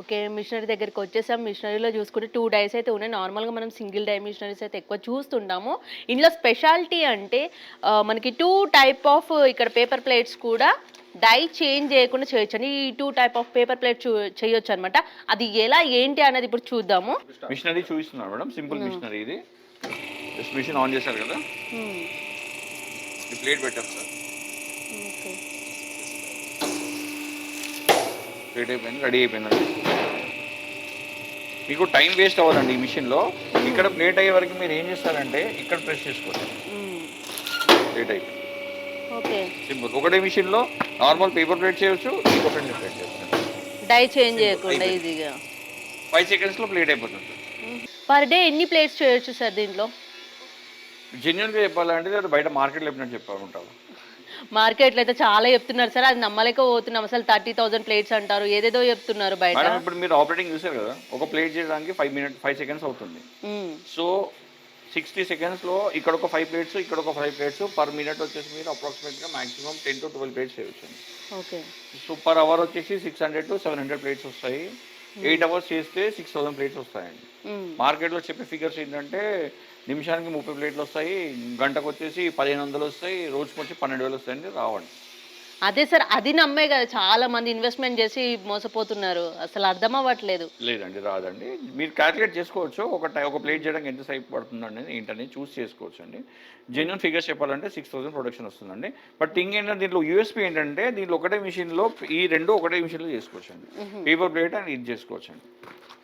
Okay machinery దగ్గరికి వచ్చేసాం. మిషనరీలో చూసుకుంటే టూ డైస్ అయితే ఉన్నాయి. నార్మల్గా మనం సింగిల్ డై మిషనరీస్ అయితే ఎక్కువ చూస్తుంటాము. ఇందులో స్పెషాలిటీ అంటే మనకి టూ టైప్ ఆఫ్ ఇక్కడ పేపర్ ప్లేట్స్ కూడా డై చేంజ్ చేయకుండా చేయొచ్చు. అండి ఈ two type of paper plate చేయొచ్చు అనమాట అది ఎలా ఏంటి అన్నది ఇప్పుడు చూద్దాము. మిషనరీ చూపిస్తున్నారు మేడం. సింపుల్ మిషనరీ ఇది. జస్ట్ మిషన్ ఆన్ చేశారు కదా. Hmm. ప్లేట్ పెట్టారు సార్. ఓకే ప్లేట్ అయిపోయింది రెడీ అయిపోయిందండి. మీకు టైం వేస్ట్ అవ్వదండి ఈ మిషన్లో ఇక్కడ ప్లేట్ అయ్యే వరకు మీరు ఏం చేస్తారంటే ఇక్కడ ప్రెస్ చేసుకోవచ్చు ప్లేట్ అయిపోయింది. ఓకే సింపుల్ ఒకటే మిషన్లో నార్మల్ పేపర్ ప్లేట్ చేయొచ్చు ఇంకొక ప్లేట్ చేయొచ్చు డై చేంజ్ చేయకుండా ఈజీగా ఫైవ్ సెకండ్స్లో ప్లేట్ అయిపోతుంది. పర్ డే ఎన్ని ప్లేట్స్ చేయొచ్చు సార్ దీంట్లో? జెన్యున్గా చెప్పాలంటే అది బయట మార్కెట్లో చెప్పినట్టు చెప్పాలంటారు మార్కెట్లో అయితే చాలా చెప్తున్నారు సార్ అది నమ్మలేకపోతున్నాం. అసలు థర్టీ థౌసండ్ ప్లేట్స్ అంటారు ఏదేదో చెప్తున్నారు బయట. మేడం ఇప్పుడు మీరు ఆపరేటింగ్ చూసారు కదా ఒక ప్లేట్ చేయడానికి ఫైవ్ మినిట్ ఫైవ్ సెకండ్స్ అవుతుంది. సో సిక్స్టీ సెకండ్స్లో ఇక్కడ ఒక ఫైవ్ ప్లేట్స్ ఇక్కడ ఒక ఫైవ్ ప్లేట్స్ పర్ మినిట్ వచ్చేసి మీరు అప్రాక్సిమేట్గా maximum ten to twelve plates చేయొచ్చు. ఓకే. సో పర్ అవర్ వచ్చేసి six hundred to seven hundred plates వస్తాయి. ఎయిట్ అవర్స్ చేస్తే సిక్స్ థౌసండ్ ప్లేట్స్ వస్తాయండి. మార్కెట్లో చెప్పే ఫిగర్స్ ఏంటంటే నిమిషానికి ముప్పై ప్లేట్లు వస్తాయి గంటకు వచ్చేసి పదిహేను వందలు వస్తాయి రోజుకి వచ్చి పన్నెండు వేలు వస్తాయండి రావండి అదే సార్ అది నమ్మే కదా చాలా మంది ఇన్వెస్ట్మెంట్ చేసి మోసపోతున్నారు. అసలు అర్థం అవ్వట్లేదు. లేదండి రాదండి. మీరు క్యాలిక్యులేట్ చేసుకోవచ్చు. ఒక టై ఒక ప్లేట్ చేయడానికి ఎంత సేపు పడుతుంది అనేది ఏంటనేది చూస్ చేసుకోవచ్చు అండి జెన్యున్ ఫిగర్స్ చెప్పాలంటే సిక్స్ థౌసండ్ ప్రొడక్షన్ వస్తుందండి. బట్ థింగ్ ఏంటంటే దీంట్లో యూఎస్పీ ఏంటంటే దీంట్లో ఒకటే మిషన్లో ఈ రెండు ఒకటే మిషన్లో చేసుకోవచ్చు అండి పేపర్ ప్లేట్ అండ్ ఇది చేసుకోవచ్చు అండి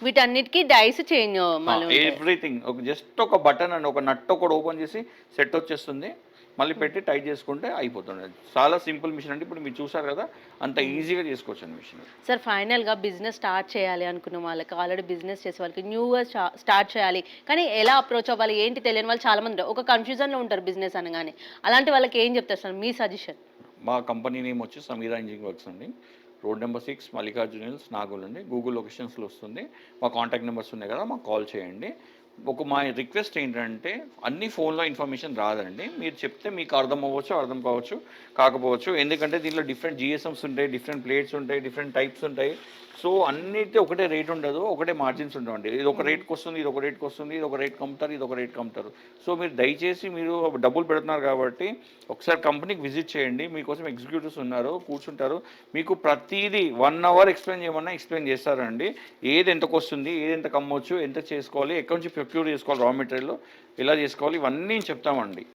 వీటన్నిటికీ డైస్ చేంజ్ ఎవ్రీథింగ్ ఒక జస్ట్ ఒక బటన్ అండ్ ఒక నట్ ఒకటి ఓపెన్ చేసి సెట్ వచ్చేస్తుంది. మళ్ళీ పెట్టి టైట్ చేసుకుంటే అయిపోతుంది. చాలా సింపుల్ మిషన్ అంటే ఇప్పుడు మీరు చూసారు కదా అంత ఈజీగా చేసుకోవచ్చు అండి మిషన్. సార్ ఫైనల్గా బిజినెస్ స్టార్ట్ చేయాలి అనుకున్న వాళ్ళకి ఆల్రెడీ బిజినెస్ చేసే వాళ్ళకి న్యూగా స్టార్ట్ చేయాలి. కానీ ఎలా అప్రోచ్ అవ్వాలి ఏంటి తెలియని వాళ్ళు చాలా మంది ఉంటారు. ఒక కన్ఫ్యూజన్లో ఉంటారు బిజినెస్ అనగానే. అలాంటి వాళ్ళకి ఏం చెప్తారు సార్? మీ సజెషన్. మా కంపెనీ నేమ్ వచ్చి సమీరా ఇంజనీరింగ్ వర్క్స్ అండి. Road number six Mallikarjuna hills Nagole అండి. గూగుల్ లొకేషన్స్లో వస్తుంది. మా కాంటాక్ట్ నెంబర్స్ ఉన్నాయి కదా మాకు కాల్ చేయండి. ఒక మా రిక్వెస్ట్ ఏంటంటే అన్ని ఫోన్లో ఇన్ఫర్మేషన్ రాదండి. మీరు చెప్తే మీకు అర్థం అవ్వచ్చు అర్థం కావచ్చు కాకపోవచ్చు. ఎందుకంటే దీంట్లో డిఫరెంట్ జిఎస్ఎమ్స్ ఉంటాయి డిఫరెంట్ ప్లేట్స్ ఉంటాయి డిఫరెంట్ టైప్స్ ఉంటాయి. సో అన్నిటి ఒకటే రేట్ ఉండదు ఒకటే మార్జిన్స్ ఉండవండి. ఇది ఒక రేట్కి వస్తుంది ఇది ఒక రేట్కి వస్తుంది ఇది ఒక రేట్ కమ్ముతారు ఇది ఒక రేట్ కమ్ముతారు సో మీరు దయచేసి మీరు డబ్బులు పెడుతున్నారు కాబట్టి ఒకసారి కంపెనీకి విజిట్ చేయండి. మీకోసం ఎగ్జిక్యూటివ్స్ ఉన్నారు కూర్చుంటారు. మీకు ప్రతిదీ వన్ అవర్ ఎక్స్ప్లెయిన్ చేయమన్నా ఎక్స్ప్లెయిన్ చేస్తారండి. ఏది ఎంతకు వస్తుంది ఏది ఎంత కమ్మొచ్చు ఎంత చేసుకోవాలి ఎక్కడి నుంచి ప్యూర్ చేసుకోవాలి రా మెటీరియల్ ఎలా చేసుకోవాలి ఇవన్నీ చెప్తామండి.